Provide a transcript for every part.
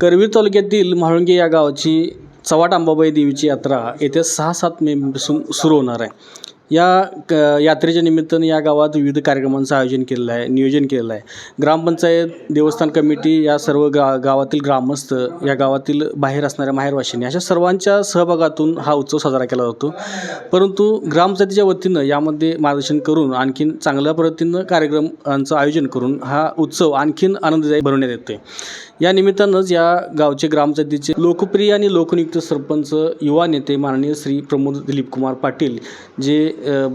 करवीर तालुक्यातील म्हाळुंगे या गावाची चवाट अंबाबाई देवीची यात्रा येत्या सहा सात मेपासून सुरू होणार आहे. या क यात्रेच्या निमित्तानं या गावात विविध कार्यक्रमांचं आयोजन केलेलं आहे नियोजन केलेलं आहे. ग्रामपंचायत देवस्थान कमिटी या सर्व गा गावातील ग्रामस्थ या गावातील बाहेर असणाऱ्या माहेरवाशिनी अशा सर्वांच्या सहभागातून हा उत्सव साजरा केला जातो. परंतु ग्रामपंचायतीच्या वतीनं यामध्ये मार्गदर्शन करून आणखीन चांगल्या पद्धतीनं कार्यक्रमांचं आयोजन करून हा उत्सव आणखीन आनंददायी बनवण्यात येते या निमित्तानंच या गावचे ग्रामपंचायतीचे लोकप्रिय आणि लोकनियुक्त सरपंच युवा नेते माननीय श्री प्रमोद दिलीप कुमार पाटील जे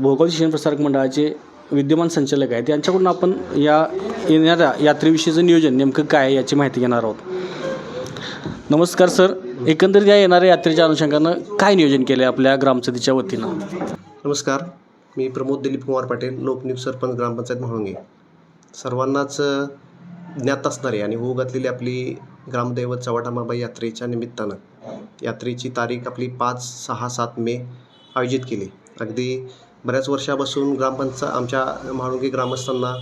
भोगाव शिक्षण प्रसारक मंडळाचे विद्यमान संचालक आहेत. यांच्याकडून आपण या येणाऱ्या यात्रेविषयीचं नियोजन नेमकं काय आहे याची माहिती घेणार आहोत. नमस्कार सर. एकंदरीत या येणाऱ्या यात्रेच्या अनुषंगानं काय नियोजन केलं आहे आपल्या ग्रामसभेच्या वतीनं? नमस्कार. मी प्रमोद दिलीप कुमार पाटील लोकनियुक्त सरपंच ग्रामपंचायत म्हाळुंगे. सर्वांनाच ज्ञात असणारी आणि होऊ घातलेली आपली ग्रामदैवत चवाटामाबाई यात्रेच्या निमित्तानं यात्रेची तारीख आपली पाच सहा सात मे आयोजित केली. अगदी बऱ्याच वर्षापासून ग्रामपंचायत आमच्या म्हाळुंगी ग्रामस्थांना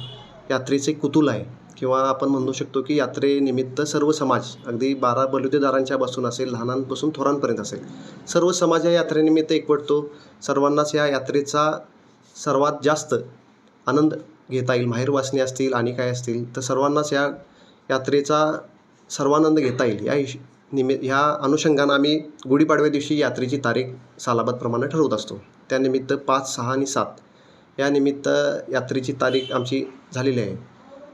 यात्रेचे कुतूल आहे. किंवा आपण म्हणू शकतो की यात्रेनिमित्त सर्व समाज अगदी बारा बलुतेदारांच्यापासून असेल लहानांपासून थोरांपर्यंत असेल सर्व समाज या यात्रेनिमित्त एकवटतो. सर्वांनाच या यात्रेचा सर्वात जास्त आनंद घेता येईल. माहेरवासनी असतील आणि काय असतील तर सर्वांनाच या यात्रेचा सर्वानंद घेता येईल. या हिश निमि ह्या अनुषंगानं आम्ही गुढीपाडव्या दिवशी यात्रेची तारीख सालाबादप्रमाणे ठरवत असतो. त्यानिमित्त पाच सहा आणि सात या निमित्त यात्रेची तारीख आमची झालेली आहे.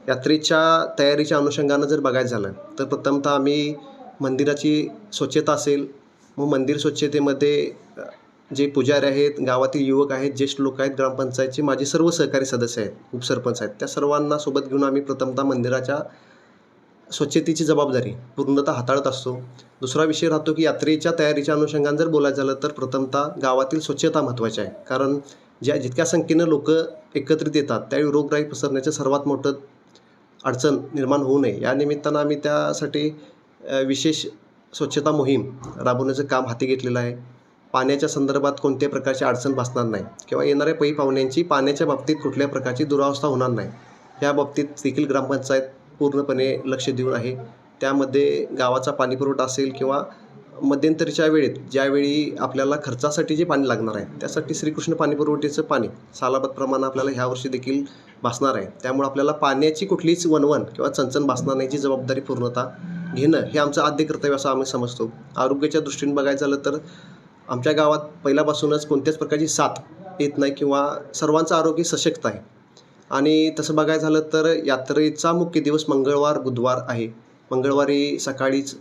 यात्रेच्या तयारीच्या अनुषंगानं जर बघायचं झालं तर प्रथमतः आम्ही मंदिराची स्वच्छता असेल मग मंदिर स्वच्छतेमध्ये जे पुजारी आहेत गावातील युवक आहेत ज्येष्ठ लोक आहेत ग्रामपंचायतचे माझे सर्व सहकारी सदस्य आहेत उपसरपंच आहेत त्या सर्वांना सोबत घेऊन आम्ही प्रथमतः मंदिराच्या स्वच्छतेची जबाबदारी पूर्णतः हाताळत असतो. दुसरा विषय राहतो की यात्रेच्या तयारीच्या अनुषंगाने जर बोलायचं झालं तर प्रथमतः गावातील स्वच्छता महत्त्वाची आहे. कारण ज्या जितक्या संख्येनं लोक एकत्रित येतात त्यावेळी रोगराई पसरण्याचं सर्वात मोठं अडचण निर्माण होऊ नये. या निमित्तानं आम्ही त्यासाठी विशेष स्वच्छता मोहीम राबवण्याचं काम हाती घेतलेलं आहे. पाण्याच्या संदर्भात कोणत्याही प्रकारची अडचण भासणार नाही किंवा येणाऱ्या पै पाहुण्यांची पाण्याच्या बाबतीत कुठल्या प्रकारची दुरावस्था होणार नाही. या बाबतीत देखील ग्रामपंचायत पूर्णपणे लक्ष देऊन आहे. त्यामध्ये गावाचा पाणीपुरवठा असेल किंवा मध्यंतरीच्या वेळेत ज्यावेळी आपल्याला खर्चासाठी जे पाणी लागणार आहे त्यासाठी श्रीकृष्ण पाणीपुरवठ्याचं पाणी सालाबादप्रमाणे आपल्याला ह्या वर्षी देखील भासणार आहे. त्यामुळे आपल्याला पाण्याची कुठलीच वनवन किंवा चणचण भासणार नाहीची जबाबदारी पूर्णता घेणं हे आमचं आद्य कर्तव्य असं आम्ही समजतो. आरोग्याच्या दृष्टीने बघायचं झालं तर आमच्या गावात पहिल्यापासूनच कोणत्याच प्रकारची साथ येत नाही किंवा सर्वांचं आरोग्य सशक्त आहे. आणि तसं बघायचं झालं तर यात्रेचा मुख्य दिवस मंगळवार बुधवार आहे. मंगळवारी सकाळीच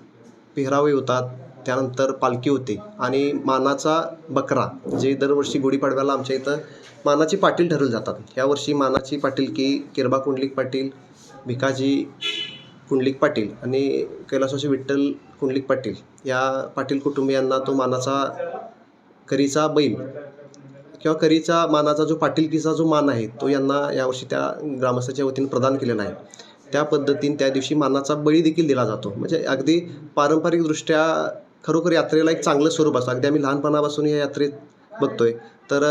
पेहरावे होतात त्यानंतर पालखी होते आणि मानाचा बकरा जे दरवर्षी गुढीपाडव्याला आमच्या इथं मानाची पाटील ठरवले जातात. यावर्षी मानाची पाटील की किरबा कुंडलिक पाटील भिकाजी कुंडलिक पाटील आणि कैलासवासी विठ्ठल कुंडलिक पाटील. या पाटील कुटुंबियांना तो मानाचा करीचा बैल किंवा करीचा मानाचा जो पाटीलकीचा जो मान आहे तो यांना यावर्षी त्या ग्रामस्थाच्या वतीने प्रदान केलेला आहे. त्या पद्धतीने त्या दिवशी मानाचा बळी देखील दिला जातो. म्हणजे अगदी पारंपरिकदृष्ट्या खरोखर यात्रेला एक चांगलं स्वरूप असतं. अगदी आम्ही लहानपणापासून या यात्रेत बघतोय. तर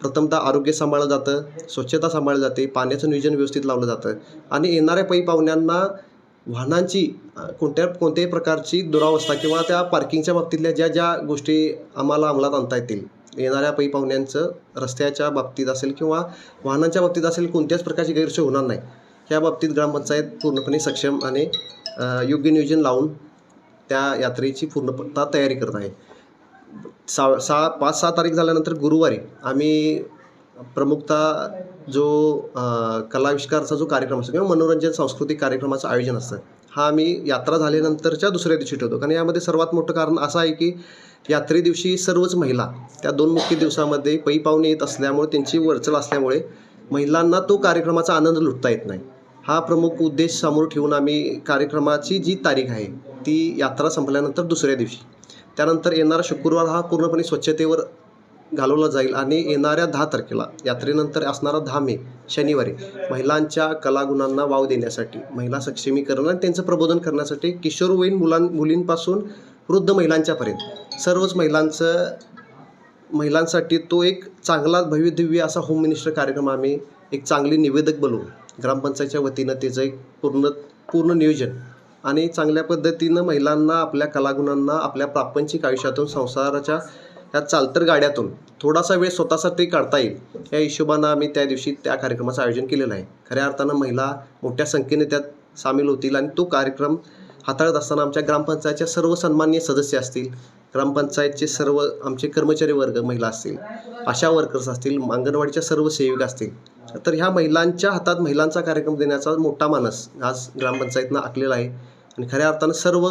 प्रथमतः आरोग्य सांभाळलं जातं स्वच्छता सांभाळली जाते पाण्याचं नियोजन व्यवस्थित लावलं जातं आणि येणाऱ्या पै पाहुण्यांना वाहनांची कोणत्या कोणत्याही प्रकारची दुरावस्था किंवा त्या पार्किंगच्या बाबतीतल्या ज्या ज्या गोष्टी आम्हाला अंमलात आणता येतील येणाऱ्या पै पाहुण्यांचं रस्त्याच्या बाबतीत असेल किंवा वाहनांच्या बाबतीत असेल कोणत्याच प्रकारची गैरसोय होणार नाही. या बाबतीत ग्रामपंचायत पूर्णपणे सक्षम आणि योग्य नियोजन लावून त्या यात्रेची पूर्णपणता तयारी करत आहे. सा सहा पाच सहा तारीख झाल्यानंतर गुरुवारी आम्ही प्रमुखता जो कलाविष्कारचा जो कार्यक्रम असतो किंवा मनोरंजन सांस्कृतिक कार्यक्रमाचं आयोजन असतं हा आम्ही यात्रा झाल्यानंतरच्या दुसऱ्या दिवशी ठेवतो. कारण यामध्ये सर्वात मोठं कारण असं आहे की यात्रे दिवशी सर्वच महिला त्या दोन मुख्य दिवसामध्ये पै पाहुणे येत असल्यामुळे त्यांची वरचल असल्यामुळे महिलांना तो कार्यक्रमाचा आनंद लुटता येत नाही. हा प्रमुख उद्देश समोर ठेवून आम्ही कार्यक्रमाची जी तारीख आहे ती यात्रा संपल्यानंतर दुसऱ्या दिवशी. त्यानंतर येणारा शुक्रवार हा पूर्णपणे स्वच्छतेवर घालवला जाईल आणि येणाऱ्या दहा तारखेला यात्रेनंतर असणारा दहा मे शनिवारी महिलांच्या कलागुणांना वाव देण्यासाठी महिला सक्षमीकरण आणि त्यांचं प्रबोधन करण्यासाठी किशोरवयीन मुलां मुलींपासून वृद्ध महिलांच्यापर्यंत. सर्वच महिलांचं महिलांसाठी तो एक चांगला भव्यदिव्य असा होम मिनिस्टर कार्यक्रम आम्ही एक चांगली निवेदक बनवू. ग्रामपंचायतच्या वतीनं त्याचं एक पूर्ण पूर्ण नियोजन आणि चांगल्या पद्धतीनं महिलांना आपल्या कलागुणांना आपल्या प्रापंचिक आयुष्यातून संसाराच्या या चालतर गाड्यातून थोडासा वेळ स्वतःसाठी काढता येईल. या हिशोबानं आम्ही त्या दिवशी त्या कार्यक्रमाचं आयोजन केलेलं आहे. खऱ्या अर्थानं महिला मोठ्या संख्येने त्यात सामील होतील आणि तो कार्यक्रम हाताळत असताना आमच्या ग्रामपंचायतच्या सर्व सन्माननीय सदस्य असतील ग्रामपंचायतचे सर्व आमचे कर्मचारी वर्ग महिला असतील आशा वर्कर्स असतील अंगणवाडीच्या सर्व सेविका असतील तर ह्या महिलांच्या हातात महिलांचा कार्यक्रम देण्याचा मोठा मानस आज ग्रामपंचायतनं आखलेला आहे. आणि खऱ्या अर्थानं सर्व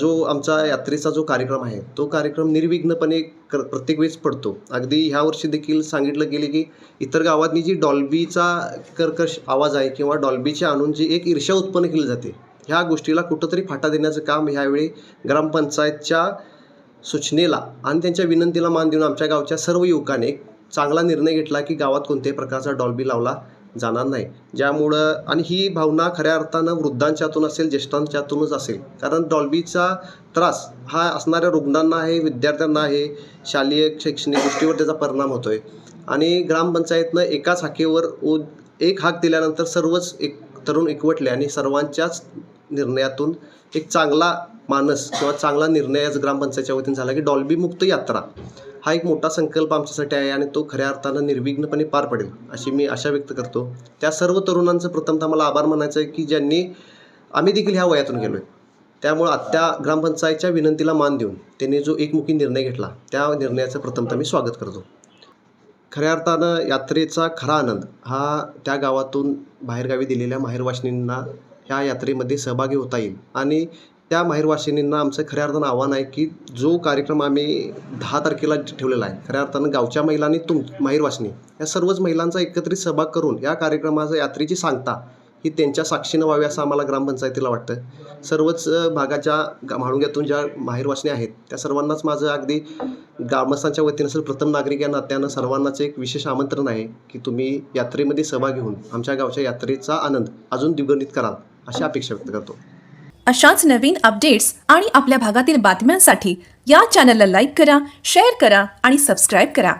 जो आमचा यात्रेचा जो कार्यक्रम आहे तो कार्यक्रम निर्विघ्नपणे कर प्रत्येक वेळेस पडतो. अगदी ह्या वर्षी देखील सांगितलं गेले की इतर गावातनी जी डॉल्बीचा कर्कश आवाज आहे किंवा डॉल्बीची आणून जी एक ईर्ष्या उत्पन्न केली जाते ह्या गोष्टीला कुठंतरी फाटा देण्याचं काम ह्यावेळी ग्रामपंचायतच्या सूचनेला आणि त्यांच्या विनंतीला मान देऊन आमच्या गावच्या सर्व युवकांनी चांगला निर्णय घेतला की गावात कोणत्याही प्रकारचा डॉल्बी लावला जाणार नाही. ज्यामुळं आणि ही भावना खऱ्या अर्थानं वृद्धांच्यातून असेल ज्येष्ठांच्यातूनच असेल. कारण डॉल्बीचा त्रास हा असणाऱ्या रुग्णांना आहे विद्यार्थ्यांना आहे शालेय शैक्षणिक गोष्टीवर त्याचा परिणाम होतो आहे आणि ग्रामपंचायतनं एकाच हाकेवर एक हाक दिल्यानंतर सर्वच एक तरुण एकवटले आणि सर्वांच्याच निर्णयातून एक चांगला मानस किंवा चांगला निर्णय आज ग्रामपंचायतच्या वतीने झाला की डॉल्बी मुक्त यात्रा हा एक मोठा संकल्प आमच्यासाठी आहे आणि तो खऱ्या अर्थानं निर्विघ्नपणे पार पडेल अशी मी आशा व्यक्त करतो. त्या सर्व तरुणांचं प्रथमतः मला आभार मानायचं आहे की ज्यांनी आम्ही देखील ह्या वयातून गेलो आहे त्यामुळं आत्ता ग्रामपंचायतच्या विनंतीला मान देऊन त्यांनी जो एकमुखी निर्णय घेतला त्या निर्णयाचं प्रथमतः मी स्वागत करतो. खऱ्या अर्थानं यात्रेचा खरा आनंद हा त्या गावातून बाहेरगावी दिलेल्या माहेरवाशिनींना ह्या यात्रेमध्ये सहभागी होता येईल. आणि त्या माहेरवासिनींना आमचं खऱ्या अर्थानं आव्हान आहे की जो कार्यक्रम आम्ही दहा तारखेला ठेवलेला आहे खऱ्या अर्थानं गावच्या महिलांनी तुम माहेरवासिनी या सर्वच महिलांचा एकत्रित सहभाग करून या कार्यक्रमाचा यात्रेची सांगता ही त्यांच्या साक्षीनं व्हावी असं आम्हाला ग्रामपंचायतीला वाटतं. सर्वच भागाच्या म्हाळुंग्यातून ज्या माहेरवासिनी आहेत त्या सर्वांनाच माझं अगदी ग्रामस्थांच्या वतीनं असेल प्रथम नागरिक या नात्यानं सर्वांनाच एक विशेष आमंत्रण आहे की तुम्ही यात्रेमध्ये सहभागी होऊन आमच्या गावच्या यात्रेचा आनंद अजून द्विगुणित कराल. अशी अपेक्षा व्यक्त करतो. अशाच नवीन अपडेट्स आणि आपल्या भागातील बातम्यांसाठी या चॅनलला लाईक करा शेअर करा आणि सबस्क्राईब करा.